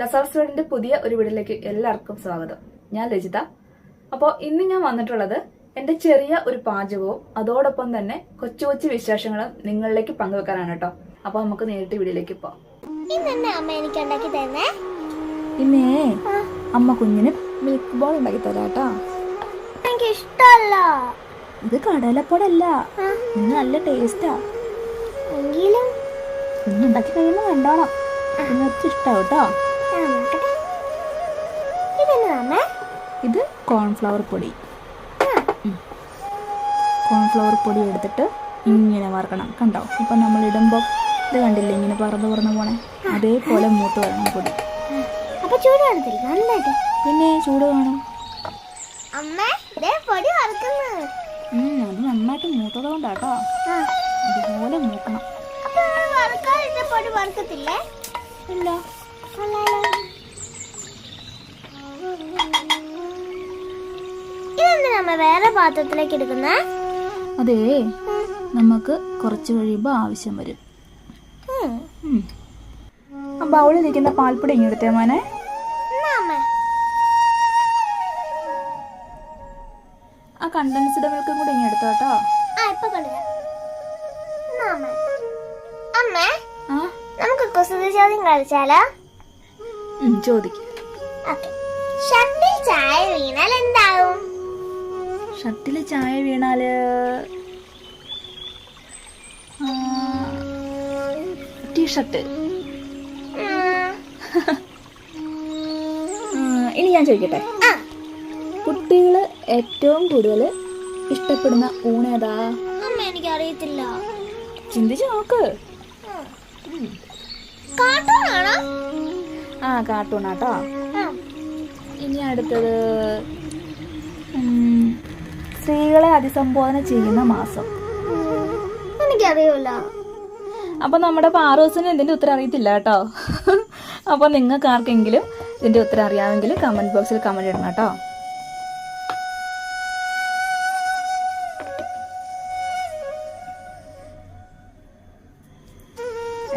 ലസാർസ്വേഡിന്റെ പുതിയ ഒരു വീടിലേക്ക് എല്ലാവർക്കും സ്വാഗതം. ഞാൻ രജിത അപ്പോൾ ഇന്ന് ഞാൻ വന്നിട്ടുള്ളത് എന്റെ ചെറിയ ഒരു പാചകവും അതോടൊപ്പം തന്നെ കൊച്ചു കൊച്ചു വിശേഷങ്ങളും നിങ്ങളിലേക്ക് പങ്കുവെക്കാനാണ് കേട്ടോ. അപ്പോൾ നമുക്ക് നേരിട്ട് വീടിലേക്ക് പോവാം. ഇന്നേ അമ്മ കുഞ്ഞിന് മിൽക്ക് ബോൾ ഉണ്ടാക്കി തരാട്ടോ എനിക്ക് ഇഷ്ടമല്ല. ഇത് കടലപ്പൊടല്ല നല്ല ടേസ്റ്റാ എങ്കിലും ഉണ്ടാക്കി കഴിയുമ്പോൾ കണ്ടോണം നിങ്ങൾക്ക് ഇഷ്ടാവും കേട്ടോ. ഇത് കോൺഫ്ലവർ പൊടി. കോൺഫ്ലവർ പൊടി എടുത്തിട്ട് ഇങ്ങനെ വറക്കണം. കണ്ടോ? ഇപ്പൊ നമ്മൾ ഇടുമ്പോൾ ഇത് കണ്ടില്ലേ ഇങ്ങനെ പറന്ന് പറന്ന് പോണേ? അതേപോലെ മൂത്ത് വരണം പൊടി. പിന്നെ ചൂട് കാണും. അമ്മ പൊടി അത് നന്നായിട്ട് മൂത്തത് കൊണ്ടാട്ടോ. ഇതുപോലെ മൂക്കണം. ഇല്ല. അമ്മ വേറെ പാത്രത്തിലേക്ക് എടുക്കുന്നേ. അതേ നമുക്ക് കുറച്ച് കഴിയുമ്പോൾ ആവശ്യം വരും. ആ ബൗളിലിരിക്കുന്ന പാൽപ്പൊടി ഇങ്ങനെ എടുത്തേ മോനെ? ആ കണ്ടൻസ്ഡ് മിൽക്കും കൂടി ഇങ്ങനെ എടുത്തോ കേട്ടോ. നമുക്ക് കുസൃതി ചോദ്യം കളിച്ചാലോ? ചോദിക്ക്. ചായ ഷർട്ടിൽ ചായ വീണാൽ? ടീഷർട്ട്. ഇനി ഞാൻ ചോദിക്കട്ടെ? കുട്ടികൾ ഏറ്റവും കൂടുതൽ ഇഷ്ടപ്പെടുന്ന ഊണേതാ എനിക്ക് അറിയത്തില്ല ചിന്തിച്ച് നോക്ക്. ആ കാർട്ടൂണാട്ടോ. ഇനി അടുത്തത് സ്ത്രീകളെ അഭിസംബോധന ചെയ്യുന്ന മാസം. എനിക്കറിയില്ല എനിക്കറിയൂല. അപ്പൊ നമ്മുടെ പാറോസിന് ഇതിന്റെ ഉത്തരം അറിയത്തില്ല കേട്ടോ. അപ്പൊ നിങ്ങൾക്ക് ആർക്കെങ്കിലും ഇതിന്റെ ഉത്തരം അറിയാമെങ്കിൽ കമന്റ് ബോക്സിൽ കമന്റ് ഇടണം കേട്ടോ.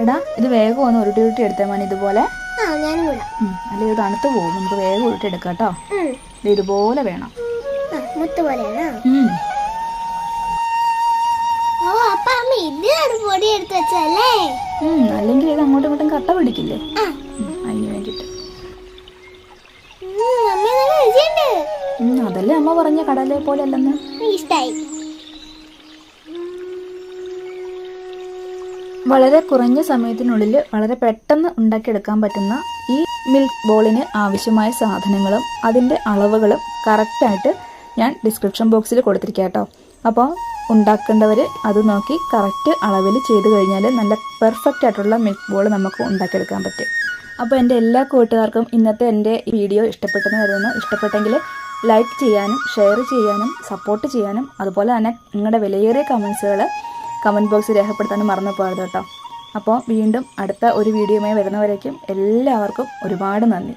എടാ ഇത് വേഗം ഒന്ന് ഉരുട്ടി ഉരുട്ടി എടുത്താൽ മതി ഇതുപോലെ. അല്ലെങ്കിൽ തണുത്ത് പോകും. നമുക്ക് വേഗം ഉരുട്ടി എടുക്കാം കേട്ടോ. ഇത് ഇതുപോലെ വേണം. മുത്ത് പോലെയാണോ. ഓ അപ്പൊ അമ്മ ഇതിനാണ് പൊടി എടുത്ത് വെച്ചല്ലേ ഉം, അല്ലെങ്കിൽ ഇത് അങ്ങോട്ടും ഇങ്ങോട്ടും കട്ട പിടിക്കില്ലേ? അതിന് അതല്ലേ അമ്മ പറഞ്ഞ കടലെ പോലെ അല്ലെന്ന്? ഇഷ്ടായി. വളരെ കുറഞ്ഞ സമയത്തിനുള്ളിൽ വളരെ പെട്ടെന്ന് ഉണ്ടാക്കിയെടുക്കാൻ പറ്റുന്ന ഈ മിൽക്ക് ബോളിന് ആവശ്യമായ സാധനങ്ങളും അതിന്റെ അളവുകളും കറക്റ്റായിട്ട് ഞാൻ ഡിസ്ക്രിപ്ഷൻ ബോക്സിൽ കൊടുത്തിരിക്കാം കേട്ടോ അപ്പോൾ ഉണ്ടാക്കേണ്ടവർ അത് നോക്കി കറക്റ്റ് അളവിൽ ചെയ്ത് കഴിഞ്ഞാൽ നല്ല പെർഫെക്റ്റ് ആയിട്ടുള്ള മിൽക്ക് ബോൾ നമുക്ക് ഉണ്ടാക്കിയെടുക്കാൻ പറ്റും. അപ്പോൾ എന്റെ എല്ലാ കൂട്ടുകാർക്കും ഇന്നത്തെ എന്റെ വീഡിയോ ഇഷ്ടപ്പെട്ടെന്ന് കരുതുന്നു. ഇഷ്ടപ്പെട്ടെങ്കിൽ ലൈക്ക് ചെയ്യാനും ഷെയർ ചെയ്യാനും സപ്പോർട്ട് ചെയ്യാനും അതുപോലെ തന്നെ നിങ്ങളുടെ വിലയേറിയ കമൻസുകൾ കമന്റ് ബോക്സിൽ രേഖപ്പെടുത്താനും മറന്നു പോകരുത് കേട്ടോ അപ്പോൾ വീണ്ടും അടുത്ത ഒരു വീഡിയോയുമായി വരുന്നവരേക്കും എല്ലാവർക്കും ഒരുപാട് നന്ദി.